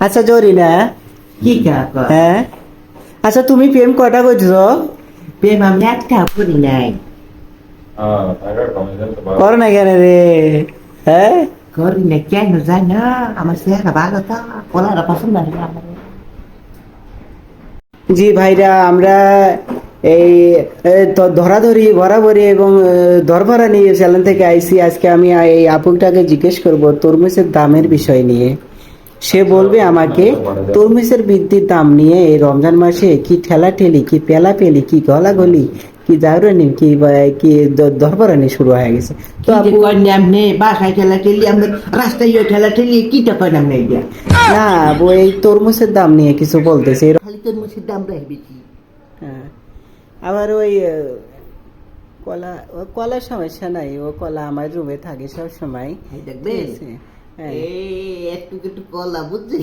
আচ্ছা জরিনা কি কাকা হ্যাঁ। আচ্ছা তুমি প্রেম কটা করছ প্রেম আমি একটা করি নাই। করো না কেন রে? হ্যাঁ? করি না কেন জানি? না আমার চেহারা ভালো তো কলারা পছন্দ না আমার। জি ভাইরা আমরা এই ধরাধরি ভরাভরি এবং ধরভরা নিয়ে চ্যানেল থেকে আইসি আজকে আমি এই আপুটাকে জিজ্ঞেস করব তরমুজের দামের বিষয় নিয়ে। সে বলবে আমাকে তরমুজের বৃদ্ধির দাম নিয়ে এই রমজান মাসে কি ঠেলা ঠেলি কি পেলা পেলি কি গলাগলি কি জাগরানি কি কি দ- শুরু হয়ে গেছে? তো কি আপু আপনি বাসায় ঠেলা ঠেলি আমরা রাস্তায় ঠেলা ঠেলি কি আপনি এটা না আপু এই তরমুজের দাম নিয়ে কিছু বলতেছে। খালি তোর মুসির দাম রাখ বেশি হ্যাঁ। আবার ওই কলা ও কলার সমস্যা নাই ও কলা আমার রুমে থাকে সব সময়। এই একটু একটু কলা বুঝছি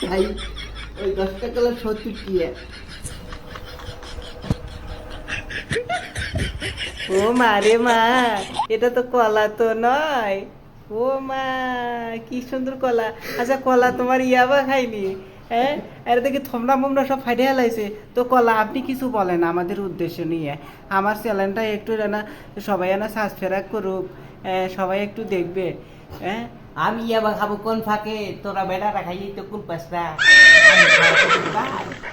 তাই ওই দশটা কলা সত্তর টিয়া। ও মা রে মা এটা তো কলা তো নয়। ও মা কি সুন্দর কলা। আচ্ছা কলা তোমার ইয়াবা খাইনি? হ্যাঁ? আরে দেখি থমরা মমরা সব ফাইটে হেলাইছে। তো কলা আপনি কিছু বলেন আমাদের উদ্দেশ্য নিয়ে। আমার চ্যানেলটা একটু না সবাই না সাবস্ক্রাইব করুক। আহ, সবাই একটু দেখবে। হ্যাঁ আমি আবার খাব কোন ফাঁকে? তোরা বেড়া রাখাই তো কোন পাঁচটা?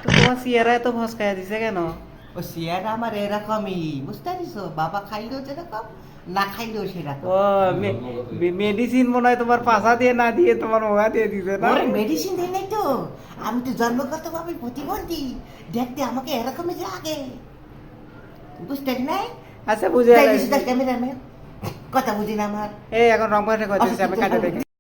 তোমার সিয়ারা এত ভসকায়া দিছে কেন? ও শিয়ার আমার এরকমই। বুঝতে পারিস? বাবা খাইলেও যেরকম না খাইলেও সেরকম। ও মেডিসিন মনে হয় তোমার পাশা দিয়ে না দিয়ে তোমার মোগা দিয়ে দিছে না? মেডিসিন দেয় নাই তো। আমি তো জন্মগত ভাবে প্রতিবন্ধী। দেখতে আমাকে এরকমই লাগে। বুঝতে নাই? আচ্ছা বুঝে ক্যামেরাম্যান কথা বুঝি না আমার। এই এখন রং কথা আমি কাটা